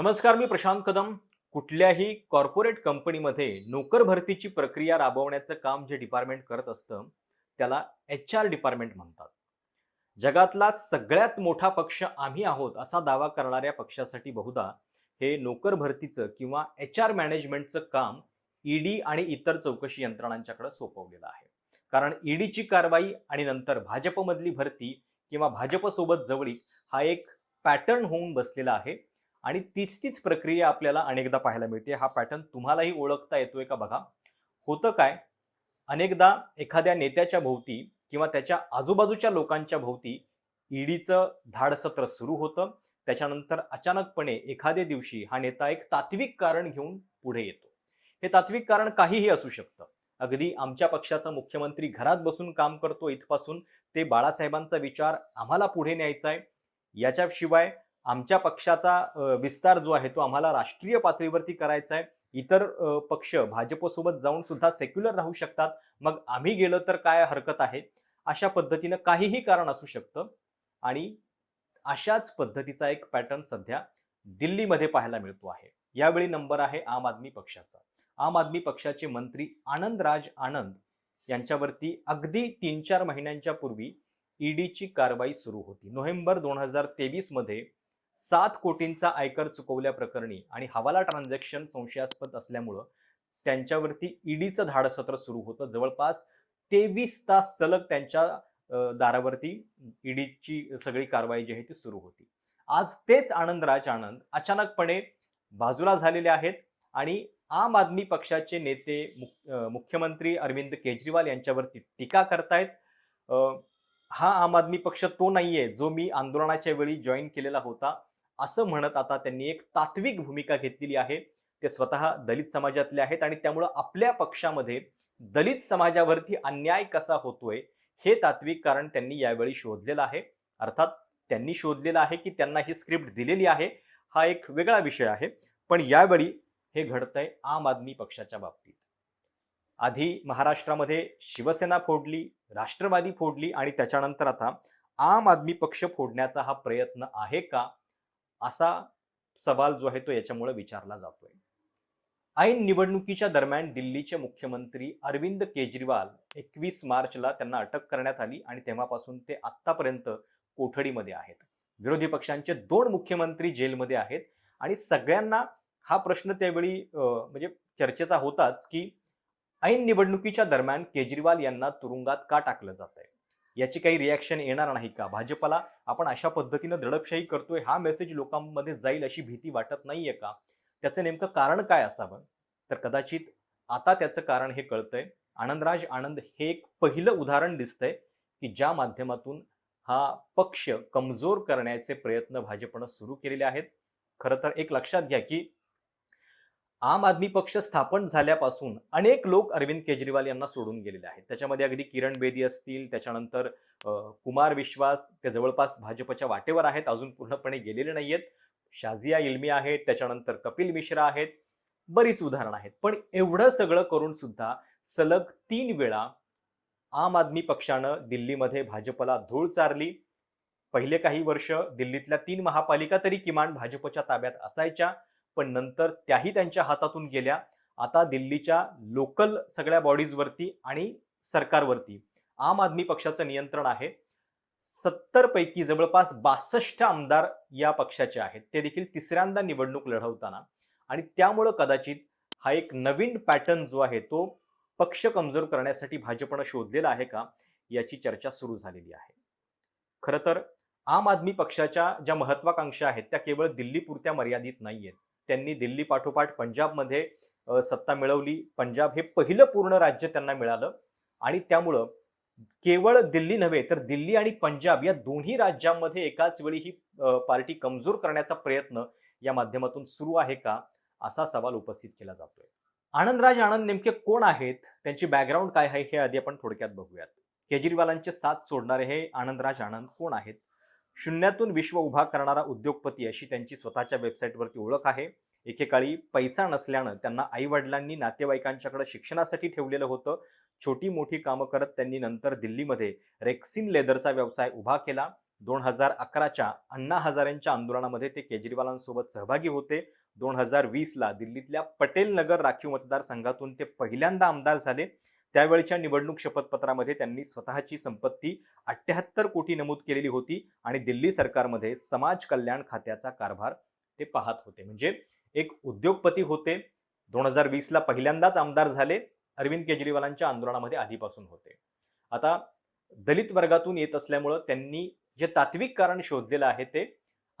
नमस्कार मी प्रशांत कदम. कुठल्याही कॉर्पोरेट कंपनीमध्ये नोकर भरतीची प्रक्रिया राबवण्याचं काम जे डिपार्टमेंट करत असतं त्याला एच आर डिपार्टमेंट म्हणतात. जगातला सगळ्यात मोठा पक्ष आम्ही आहोत असा दावा करणाऱ्या पक्षासाठी बहुधा हे नोकर भरतीचं किंवा एच आर मॅनेजमेंटचं काम ईडी आणि इतर चौकशी यंत्रणांच्याकडे सोपवलेलं आहे. कारण ईडीची कारवाई आणि नंतर भाजपमधली भरती किंवा भाजपसोबत जवळीक हा एक पॅटर्न होऊन बसलेला आहे. आणि तीच तीच प्रक्रिया आपल्याला अनेकदा पाहायला मिळते. हा पॅटर्न तुम्हालाही ओळखता येतोय का बघा? होतं काय? अनेकदा एखाद्या नेत्याच्या भोवती किंवा त्याच्या आजूबाजूच्या लोकांच्या भोवती ईडीचं धाडसत्र सुरू होतं. त्याच्यानंतर अचानकपणे एखाद्या दिवशी हा नेता एक तात्विक कारण घेऊन पुढे येतो. हे तात्विक कारण काहीही असू शकतं. अगदी आमच्या पक्षाचा मुख्यमंत्री घरात बसून काम करतो इथपासून. ते बाळासाहेबांचा विचार आम्हाला पुढे न्यायचा आहे याच्याशिवाय आमच्या पक्षाचा विस्तार जो आहे तो आम्हाला राष्ट्रीय पातळीवरती करायचा आहे. इतर पक्ष भाजपसोबत जाऊन सुद्धा सेक्युलर राहू शकतात. मग आम्ही गेलो तर काय हरकत आहे? अशा पद्धतीनं काहीही कारण असू शकतं. आणि अशाच पद्धतीचा एक पॅटर्न सध्या दिल्लीमध्ये पाहायला मिळतो आहे. यावेळी नंबर आहे आम आदमी पक्षाचा. आम आदमी पक्षाचे मंत्री आनंद राज आनंद यांच्यावरती अगदी तीन चार महिन्यांच्या पूर्वी ईडीची कारवाई सुरू होती. नोव्हेंबर दोन हजार तेवीसमध्ये सात कोटींचा आयकर चुकवल्याप्रकरणी आणि हवाला ट्रान्झॅक्शन संशयास्पद असल्यामुळं त्यांच्यावरती ईडीचं धाडसत्र सुरू होतं. जवळपास तेवीस तास सलग त्यांच्या दारावरती ईडीची सगळी कारवाई जी आहे ती सुरू होती. आज तेच आनंदराज आनंद अचानकपणे बाजूला झालेले आहेत आणि आम आदमी पक्षाचे नेते मुख- मुख्यमंत्री अरविंद केजरीवाल यांच्यावरती टीका करतायत. हा आम आदमी पक्ष तो नाहीये जो मी आंदोलनाच्या वेळी जॉईन केलेला होता. असं म्हणत आता त्यांनी एक तात्विक भूमिका घेतलेली आहे. ते स्वतः दलित समाजातले आहेत आणि त्यामुळं आपल्या पक्षामध्ये दलित समाजावरती अन्याय कसा होतोय हे तात्विक कारण त्यांनी यावेळी शोधलेलं आहे. अर्थात त्यांनी शोधलेलं आहे की त्यांना ही स्क्रिप्ट दिलेली आहे. हा एक वेगळा विषय आहे. पण यावेळी हे घडतंय आम आदमी पक्षाच्या बाबतीत. आधी महाराष्ट्रामध्ये शिवसेना फोडली राष्ट्रवादी फोडली आणि त्याच्यानंतर आता आम आदमी पक्ष फोडण्याचा हा प्रयत्न आहे का? असा सवाल जो आहे तो याच्यामुळे विचारला जातोय. ऐन निवडणुकीच्या दरम्यान दिल्लीचे मुख्यमंत्री अरविंद केजरीवाल एकवीस मार्चला त्यांना अटक करण्यात आली आणि तेव्हापासून ते आत्तापर्यंत कोठडीमध्ये आहेत. विरोधी पक्षांचे दोन मुख्यमंत्री जेलमध्ये आहेत आणि सगळ्यांना हा प्रश्न त्यावेळी म्हणजे चर्चेचा होताच की ऐन निवडणुकीच्या दरम्यान केजरीवाल यांना तुरुंगात का टाकलं जात आहे याची काही रिॲक्शन येणार नाही का? भाजपला आपण अशा पद्धतीनं दडपशाही करतोय हा मेसेज लोकांमध्ये जाईल अशी भीती वाटत नाहीये का? त्याचं नेमकं कारण काय असावं? तर कदाचित आता त्याचं कारण हे कळतंय. आनंदराज आनंद हे एक पहिलं उदाहरण दिसतंय की ज्या माध्यमातून हा पक्ष कमजोर करण्याचे प्रयत्न भाजपनं सुरू केलेले आहेत. खरं तर एक लक्षात घ्या की आम आदमी पक्ष स्थापन झाल्यापासून अनेक लोक अरविंद केजरीवाल यांना सोडून गेलेले आहेत. त्याच्यामध्ये अगदी किरण बेदी असतील त्याच्यानंतर कुमार विश्वास ते जवळपास भाजपच्या वाटेवर आहेत अजून पूर्णपणे गेलेले नाही आहेत शाजिया इल्मी आहेत त्याच्यानंतर कपिल मिश्रा आहेत बरीच उदाहरणं आहेत. पण एवढं सगळं करून सुद्धा सलग तीन वेळा आम आदमी पक्षानं दिल्लीमध्ये भाजपला धूळ चारली. पहिले काही वर्ष दिल्लीतल्या तीन महापालिका तरी किमान भाजपच्या ताब्यात असायच्या. पण नंतर त्याही त्यांच्या हातातून गेल्या. आता दिल्लीच्या लोकल सगळ्या बॉडीजवरती आणि सरकारवरती. आम आदमी पक्षाचं नियंत्रण आहे. सत्तर पैकी जवळपास बासष्ट आमदार या पक्षाचे आहेत. ते देखील तिसऱ्यांदा निवडणूक लढवताना. आणि त्यामुळं कदाचित हा एक नवीन पॅटर्न जो आहे तो पक्ष कमजोर करण्यासाठी भाजपनं शोधलेला आहे का याची चर्चा सुरू झालेली आहे. खरं तर आम आदमी पक्षाच्या ज्या महत्वाकांक्षा आहेत त्या केवळ दिल्लीपुरत्या मर्यादित नाही आहेत त्यांनी दिल्ली पाठोपाठ पंजाबमध्ये सत्ता मिळवली. पंजाब हे पहिलं पूर्ण राज्य त्यांना मिळालं. आणि त्यामुळं केवळ दिल्ली नव्हे तर दिल्ली आणि पंजाब या दोन्ही राज्यांमध्ये एकाच वेळी ही पार्टी कमजोर करण्याचा प्रयत्न या माध्यमातून सुरू आहे का असा सवाल उपस्थित केला जातोय. आनंदराज आनंद नेमके कोण आहेत? त्यांची बॅकग्राऊंड काय आहे हे आधी आपण थोडक्यात बघूयात. केजरीवालांचे साथ सोडणारे हे आनंदराज आनंद कोण आहेत? शून्यातून विश्व उभा करणारा उद्योगपती अशी त्यांची स्वतःच्या वेबसाईटवरती ओळख आहे. एकेकाळी पैसा नसल्यानं त्यांना आई वडिलांनी नातेवाईकांच्याकडे शिक्षणासाठी ठेवलेलं होतं. छोटी मोठी कामं करत त्यांनी नंतर दिल्लीमध्ये रेक्सिन लेदरचा व्यवसाय उभा केला. दोन हजार अकराच्या अण्णा हजारेंच्या आंदोलनामध्ये ते केजरीवालांसोबत सहभागी होते. दोन हजार वीसला दिल्लीतल्या पटेल नगर राखीव मतदारसंघातून ते पहिल्यांदा आमदार झाले. त्यावेळच्या निवडणूक शपथपत्रामध्ये त्यांनी स्वतःची संपत्ती अठ्ठ्याहत्तर कोटी नमूद केलेली होती आणि दिल्ली सरकारमध्ये समाज कल्याण खात्याचा कारभार ते पाहत होते. म्हणजे एक उद्योगपती होते. दोन हजार वीसला पहिल्यांदाच आमदार झाले. अरविंद केजरीवालांच्या आंदोलनामध्ये आधीपासून होते. आता दलित वर्गातून येत असल्यामुळं त्यांनी जे तात्विक कारण शोधलेलं आहे ते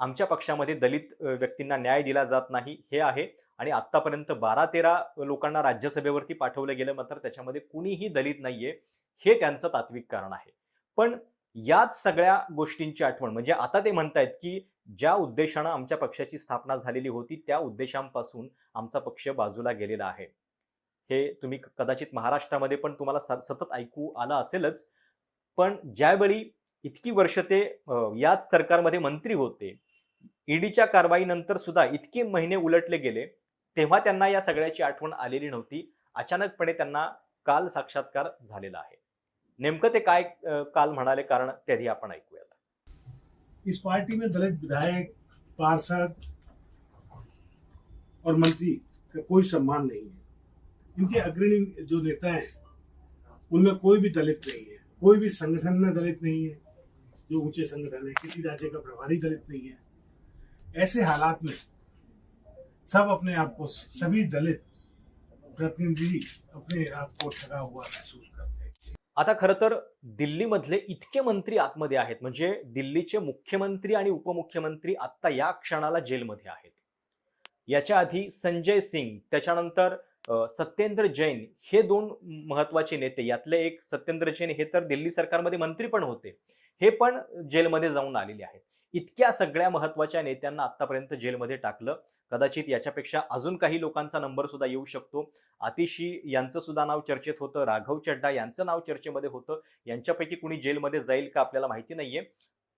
आमच्या पक्षामध्ये दलित व्यक्तींना न्याय दिला जात नाही हे आहे. आणि आत्तापर्यंत बारा तेरा लोकांना राज्यसभेवरती पाठवलं गेलं मात्र त्याच्यामध्ये कुणीही दलित नाहीये हे त्यांचं तात्विक कारण आहे. पण याच सगळ्या गोष्टींची आठवण म्हणजे आता ते म्हणतायत की ज्या उद्देशानं आमच्या पक्षाची स्थापना झालेली होती त्या उद्देशांपासून आमचा पक्ष बाजूला गेलेला आहे. हे तुम्ही क- कदाचित महाराष्ट्रामध्ये पण तुम्हाला सतत ऐकू आलं असेलच पण ज्यावेळी इतकी वर्ष ते याच सरकारमध्ये मंत्री होते ईडीच्या कारवाईनंतर सुद्धा इतके महिने उलटले गेले तेव्हा त्यांना या सगळ्याची आठवण आलेली नव्हती. अचानकपणे त्यांना काल साक्षात्कार झालेला आहे. नेमकं ते काय काल म्हणाले कारण ते आपण ऐकूयात. इस पार्टी में दलित विधायक पार्षद और मंत्री का कोई सम्मान नहीं है। इनके अग्रणी जो नेता हैं उनमें कोई भी दलित नहीं है। कोई भी संगठन में दलित नहीं है जो ऊंचे संगठन है किसी राज्य का प्रभारी दलित नहीं है। ऐसे हालात में सब अपने आप को सभी दलित प्रतिनिधि अपने आप को ठगा हुआ महसूस करते हैं। आता खरं तर दिल्लीमधले इतके मंत्री आतमध्ये आहेत म्हणजे दिल्लीचे मुख्यमंत्री आणि उपमुख्यमंत्री आत्ता या क्षणाला जेलमध्ये आहेत. याच्या आधी संजय सिंग त्याच्यानंतर सत्येंद्र जैन हे दोन महत्त्वाचे नेते यातले एक सत्येंद्र जैन हे तर दिल्ली सरकारमध्ये मंत्री पण होते. हे पण जेलमध्ये जाऊन आलेले आहेत. इतक्या सगळ्या महत्त्वाच्या नेत्यांना आतापर्यंत जेलमध्ये टाकलं. कदाचित याच्यापेक्षा अजून काही लोकांचा नंबर सुद्धा येऊ शकतो. आतिशी यांचं सुद्धा नाव चर्चेत होतं. राघव चड्डा यांचं नाव चर्चेमध्ये होतं. यांच्यापैकी कुणी जेलमध्ये जाईल का आपल्याला माहिती नाहीये.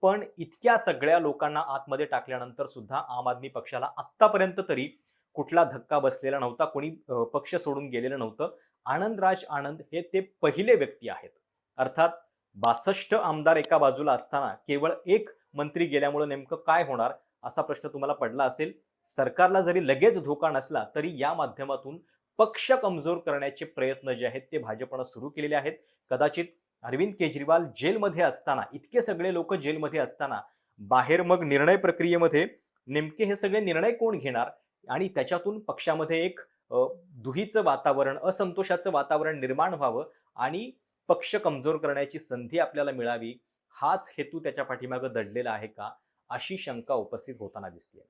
पण इतक्या सगळ्या लोकांना आतमध्ये टाकल्यानंतर सुद्धा आम आदमी पक्षाला आत्तापर्यंत तरी कुठला धक्का बसलेला नव्हता. कोणी पक्ष सोडून गेलेलं नव्हतं. आनंदराज आनंद हे ते पहिले व्यक्ती आहेत. अर्थात बासष्ट आमदार एका बाजूला असताना केवळ एक मंत्री गेल्यामुळे नेमकं काय होणार असा प्रश्न तुम्हाला पडला असेल. सरकारला जरी लगेच धोका नसला तरी या माध्यमातून पक्ष कमजोर करण्याचे प्रयत्न जे आहेत ते भाजपनं सुरू केलेले आहेत. कदाचित अरविंद केजरीवाल जेलमध्ये असताना इतके सगळे लोक जेलमध्ये असताना बाहेर मग निर्णय प्रक्रियेमध्ये नेमके हे सगळे निर्णय कोण घेणार? आणि त्याच्यातून पक्षामध्ये एक दुहीचं वातावरण असंतोषाचं वातावरण निर्माण व्हावं आणि पक्ष कमजोर करण्याची संधी आपल्याला मिळावी हाच हेतू त्याच्या पाठीमागं दडलेला आहे का अशी शंका उपस्थित होताना दिसते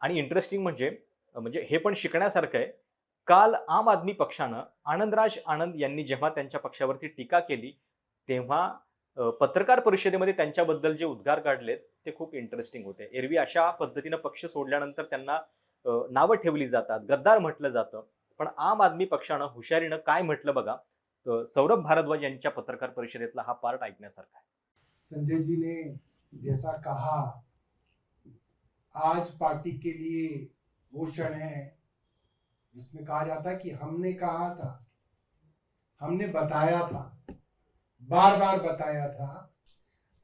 आणि इंटरेस्टिंग म्हणजे म्हणजे हे पण शिकण्यासारखं आहे. काल आम आदमी पक्षानं आनंदराज आनंद यांनी जेव्हा त्यांच्या पक्षावरती टीका केली तेव्हा पत्रकार परिषदेमध्ये त्यांच्याबद्दल जे उद्गार काढलेत ते खूप इंटरेस्टिंग होते. एरवी अशा पद्धतीनं पक्ष सोडल्यानंतर त्यांना नावं ठेवली जातात. गद्दार म्हटलं जातं. पण आम आदमी पक्षानं हुशारीनं काय म्हटलं बघा अ, सौरभ भारद्वाज यांच्या पत्रकार परिषदेतला हा पार्ट ऐकण्यासारखा जी ने जैसा कहा आज पार्टी के लिए वो क्षण है जिसमें कहा जाता है कि हमने कहा था हमने बताया था बार बार बताया था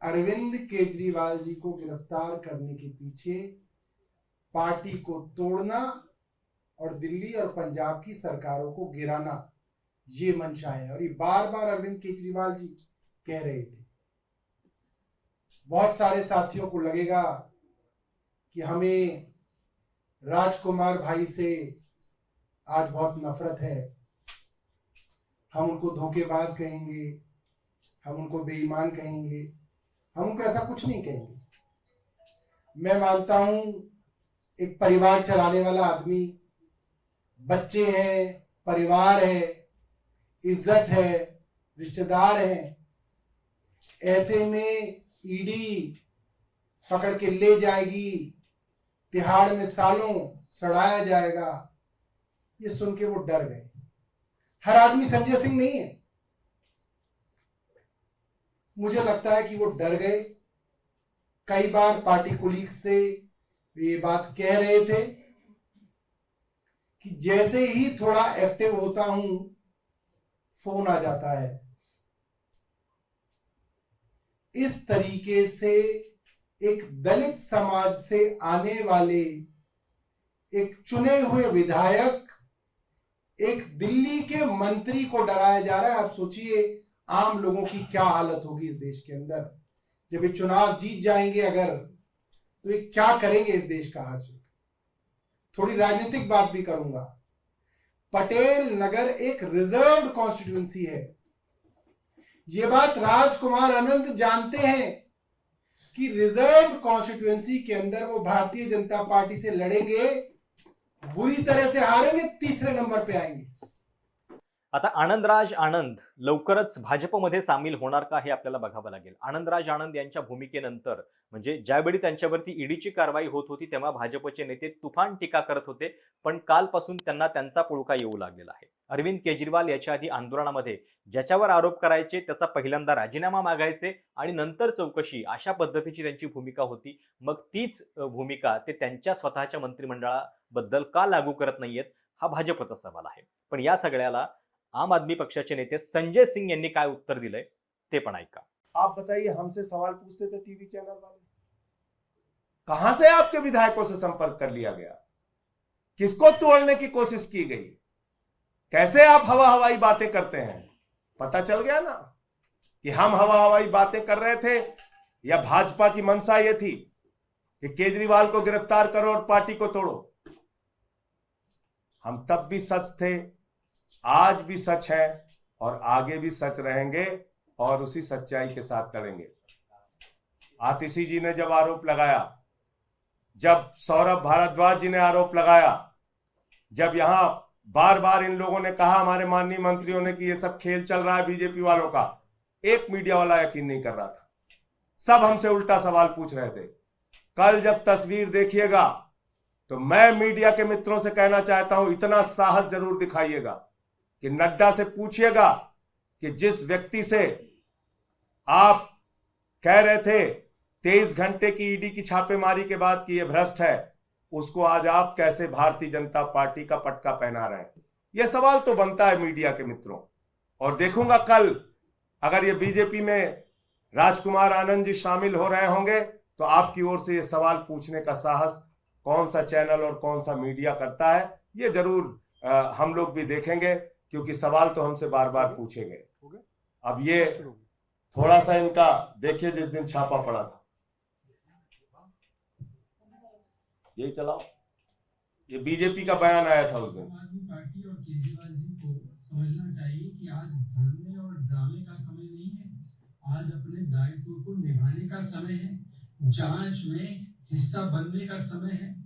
अरविंद केजरीवाल जी को गिरफ़्तार करने के पीछे पार्टी को तोड़ना और दिल्ली और पंजाब की सरकारों को गिराना ये मंशा है और ये बार बार अरविंद केजरीवाल जी कह रहे थे। बहुत सारे साथियों को लगेगा कि हमें राजकुमार भाई से आज बहुत नफरत है। हम उनको धोखेबाज कहेंगे, हम उनको बेईमान कहेंगे, हम उनको ऐसा कुछ नहीं कहेंगे। मैं मानता हूँ, एक परिवार चलाने वाला आदमी, बच्चे हैं, परिवार है इज़्ज़त है, रिश्तेदार हैं। ऐसे में ईडी पकड़ के ले जाएगी। तिहाड़ में सालों सड़ाया जाएगा। ये सुन के वो डर गए। हर आदमी संजय सिंह नहीं है। मुझे लगता है कि वो डर गए। कई बार पार्टी कुलीग से ये बात कह रहे थे कि जैसे ही थोड़ा एक्टिव होता हूँ फ़ोन आ जाता है। इस तरीके से एक दलित समाज से आने वाले एक चुने हुए विधायक, एक दिल्ली के मंत्री को डराया जा रहा है। आप सोचिए, आम लोगों की क्या हालत होगी इस देश के अंदर। जब ये चुनाव जीत जाएँगे अगर तो ये क्या करेंगे इस देश का हासिल थोड़ी राजनीतिक बात भी करूँगा। पटेल नगर एक रिज़र्व कॉन्स्टिट्यूंसी है। यह बात राजकुमार अनंत जानते हैं कि रिज़र्व कॉन्स्टिट्यूएंसी के अंदर वो भारतीय जनता पार्टी से लड़ेंगे, बुरी तरह से हारेंगे, तीसरे नंबर पे आएँगे। आता आनंदराज आनंद लवकरच भाजपमध्ये सामील होणार का हे आपल्याला बघावं लागेल. आनंदराज आनंद यांच्या भूमिकेनंतर म्हणजे ज्यावेळी त्यांच्यावरती ईडीची कारवाई होत होती तेव्हा भाजपचे नेते तुफान टीका करत होते पण कालपासून त्यांना त्यांचा पुळका येऊ लागलेला आहे. अरविंद केजरीवाल याच्या आधी आंदोलनामध्ये ज्याच्यावर आरोप करायचे त्याचा पहिल्यांदा राजीनामा मागायचे आणि नंतर चौकशी अशा पद्धतीची त्यांची भूमिका होती. मग तीच भूमिका ते त्यांच्या स्वतःच्या मंत्रिमंडळाबद्दल का लागू करत नाहीयेत हा भाजपचा सवाल आहे. पण या सगळ्याला आम आदमी पक्षाचे नेते संजय सिंग यांनी काय उत्तर दिलंय ते पण ऐका. आप बताइए, हमसे सवाल पूछते थे टीवी चैनल वाले। कहाँ से आपके विधायकों से संपर्क कर लिया गया? किसको तोड़ने की कोशिश की गई? कैसे आप हवा हवाई बातें करते हैं? पता चल गया ना कि हम हवा हवाई बातें कर रहे थे या भाजपा की मंशा ये थी कि केजरीवाल को गिरफ़्तार करो और पार्टी को तोड़ो। हम तब भी सच थे आज भी सच है और आगे भी सच रहेंगे और उसी सच्चाई के साथ करेंगे। आतिशी जी ने जब आरोप लगाया, जब सौरभ भारद्वाज जी ने आरोप लगाया, जब यहाँ बार बार इन लोगों ने कहा, हमारे माननीय मंत्रियों ने कि ये सब खेल चल रहा है बीजेपी वालों का, एक मीडिया वाला यकीन नहीं कर रहा था। सब हमसे उल्टा सवाल पूछ रहे थे। कल जब तस्वीर देखिएगा तो मैं मीडिया के मित्रों से कहना चाहता हूँ, इतना साहस ज़रूर दिखाइएगा। कि नड्डा से पूछिएगा कि जिस व्यक्ति से आप कह रहे थे तेईस घंटे की ईडी की छापेमारी के बाद कि यह भ्रष्ट है उसको आज आप कैसे भारतीय जनता पार्टी का पटका पहना रहे हैं? यह सवाल तो बनता है मीडिया के मित्रों। और देखूँगा कल अगर ये बीजेपी में राजकुमार आनंद जी शामिल हो रहे होंगे तो आपकी ओर से ये सवाल पूछने का साहस कौन सा चैनल और कौन सा मीडिया करता है ये ज़रूर अ, हम लोग भी देखेंगे। क्योंकि सवाल तो हमसे बार बार पूछे गए। अब ये थोड़ा सा इनका देखिए जिस दिन छापा पड़ा था। यही चलाओ। ये बीजेपी का बयान आया था उस दिन। आम आदमी पार्टी और केजरीवाल जी को समझना चाहिए कि आज धरने और ड्रामे का समय नहीं है। आज अपने दायित्व को निभाने का समय है। जाँच में हिस्सा बनने का समय है।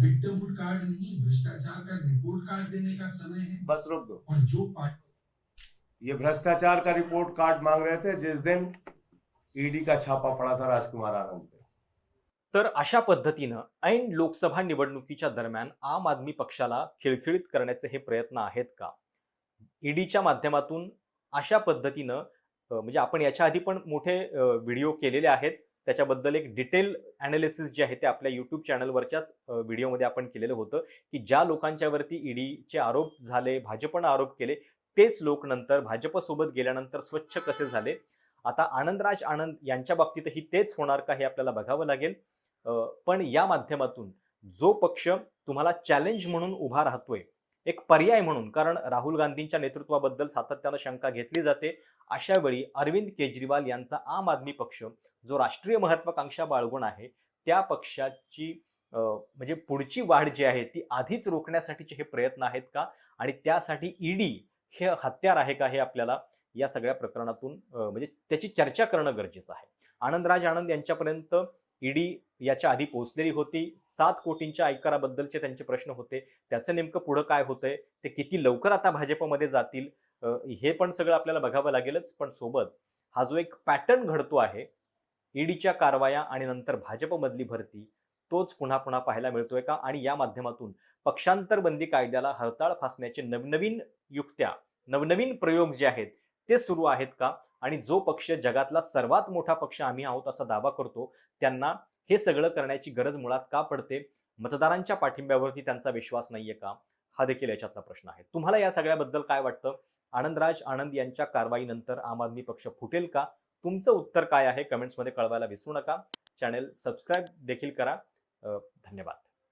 विक्टिमहुड कार्ड नहीं भ्रष्टाचार का रिपोर्ट कार्ड देने का समय है। बस रोक दो। और जो पार्टी ये भ्रष्टाचार का रिपोर्ट कार्ड मांग रहे थे जिस दिन ईडी का छापा पड़ा था राजकुमार आनंद पे। तर अशा पद्धतीनं ऐन लोकसभा निवडणुकीच्या दरम्यान आम आदमी पक्षाला खिळखिळीत करण्याचे हे प्रयत्न आहेत का? ईडीच्या माध्यमातून अशा पद्धतीनं म्हणजे आपण याच्या आधी पण मोठे व्हिडिओ केलेले आहेत. त्याच्याबद्दल एक डिटेल अनालिसिस जे आहे ते आपल्या यूट्यूब चॅनलवरच्याच व्हिडिओमध्ये आपण केलेलं होतं की ज्या लोकांच्यावरती ईडीचे आरोप झाले भाजपनं आरोप केले तेच लोक नंतर भाजपसोबत गेल्यानंतर स्वच्छ कसे झाले? आता आनंदराज आनंद यांच्या बाबतीतही तेच होणार का हे आपल्याला बघावं लागेल. पण या माध्यमातून जो पक्ष तुम्हाला चॅलेंज म्हणून उभा राहतोय एक पर्याय म्हणून कारण राहुल गांधींच्या नेतृत्वाबद्दल सातत्यानं शंका घेतली जाते. अशा वेळी अरविंद केजरीवाल यांचा आम आदमी पक्ष जो राष्ट्रीय महत्वाकांक्षा बाळगून आहे त्या पक्षाची म्हणजे पुढची वाढ जी आहे ती आधीच रोखण्यासाठीचे हे प्रयत्न आहेत का? आणि त्यासाठी ईडी हे हत्यार आहे का हे आपल्याला या सगळ्या प्रकरणातून म्हणजे त्याची चर्चा करणं गरजेचं आहे. आनंदराज आनंद यांच्यापर्यंत ईडी याच्या आधी पोहोचलेली होती. सात कोटींच्या आयकराबद्दलचे त्यांचे प्रश्न होते. त्याचं नेमकं पुढं काय होतंय? ते किती लवकर आता भाजपमध्ये जातील? हे पण सगळं आपल्याला बघावं लागेलच. पण सोबत हा जो एक पॅटर्न घडतो आहे ईडीच्या कारवाया आणि नंतर भाजपमधली भरती तोच पुन्हा पुन्हा पाहायला मिळतोय का? आणि या माध्यमातून पक्षांतर बंदी कायद्याला हरताळ फासण्याचे नवनवीन युक्त्या नवनवीन प्रयोग जे आहेत ते सुरू आहेत का? आणि जो पक्ष जगातला सर्वात मोठा पक्ष आम्ही आहोत असा दावा करतो त्यांना हे सगळं करण्याची गरज मुळात का पडते? मतदारांच्या पाठिंब्यावरती त्यांचा विश्वास नाहीये का? हा देखील याच्यातला प्रश्न आहे. तुम्हाला या सगळ्याबद्दल काय वाटतं? आनंदराज आनंद यांच्या कारवाईनंतर आम आदमी पक्ष फुटेल का? तुमचं उत्तर काय आहे? कमेंट्समध्ये कळवायला विसरू नका. चॅनेल सबस्क्राईब देखील करा. धन्यवाद.